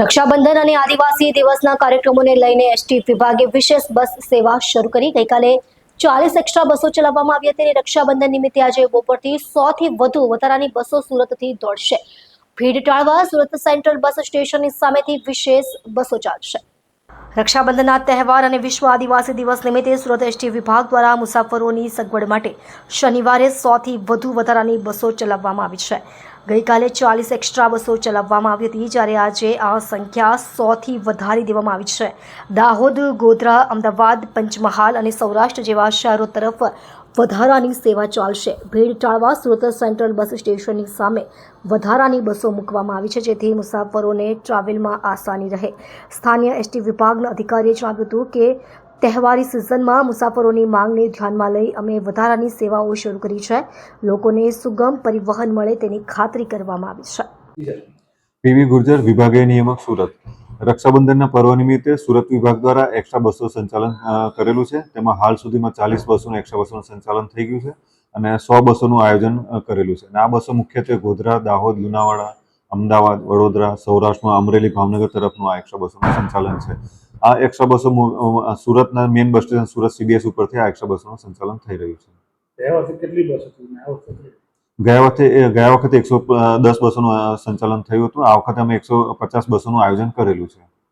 રક્ષાબંધન અને આદિવાસી દિવસના કાર્યક્રમોને લઈને એસટી વિભાગે વિશેષ બસ સેવા શરૂ કરી. ગઈકાલે ચાલીસ એક્સ્ટ્રા બસો ચલાવવામાં આવી હતી અને રક્ષાબંધન નિમિત્તે આજે બપોરથી થી વધુ વધારાની બસો સુરતથી દોડશે. ભીડ ટાળવા સુરત સેન્ટ્રલ બસ સ્ટેશનની સામેથી વિશેષ બસો ચાલશે. રક્ષાબંધનના તહેવાર અને વિશ્વ આદિવાસી દિવસ નિમિત્તે સુરત એસટી વિભાગ દ્વારા મુસાફરોની સગવડ માટે શનિવારે સોથી વધુ વધારાની બસો ચલાવવામાં આવી છે. ગઈકાલે ચાલીસ એક્સ્ટ્રા બસો ચલાવવામાં આવી હતી, જ્યારે આજે આ સંખ્યા સોથી વધારી દેવામાં આવી છે. દાહોદ, ગોધરા, અમદાવાદ, પંચમહાલ અને સૌરાષ્ટ્ર જેવા શહેરો તરફ વધારાની સેવા ચાલશે. ભીડ ટાળવા સુરત સેન્ટ્રલ બસ સ્ટેશનની સામે વધારાની બસો મૂકવામાં આવી છે, જેથી મુસાફરોને ટ્રાવેલમાં આસાની રહે. સ્થાનિય એસટી વિભાગના અધિકારીએ જણાવ્યું હતું કે, તહેવારી સિઝનમાં મુસાફરોની માંગને ધ્યાનમાં લઈ અમે વધારાની સેવાઓ શરૂ કરી છે. લોકોને સુગમ પરિવહન મળે તેની ખાતરી કરવામાં આવી છે. વિભાગીય નિયામક સુરત. રક્ષાબંધનના પર્વ નિમિત્તે સુરત વિભાગ દ્વારા એક્સ્ટ્રા બસો સંચાલન કરેલું છે. તેમાં હાલ સુધીમાં ચાલીસ બસોનું એક્સ્ટ્રા બસોનું સંચાલન થઈ ગયું છે અને સો બસોનું આયોજન કરેલું છે. અને આ બસો મુખ્યત્વે ગોધરા, દાહોદ, લુણાવાડા, અમદાવાદ, વડોદરા, સૌરાષ્ટ્રમાં અમરેલી, ભાવનગર તરફનું આ એક્સ્ટ્રા બસોનું સંચાલન છે. આ એક્સ્ટ્રા બસો સુરતના main bus station Surat CDS ઉપરથી આ એક્સ્ટ્રા બસોનું સંચાલન થઈ રહ્યું છે. ગયા વખતે ગયા વખતે એકસો દસ બસોનું સંચાલન થયું હતું. આ વખતે અમે એકસો પચાસ બસોનું આયોજન કરેલું છે.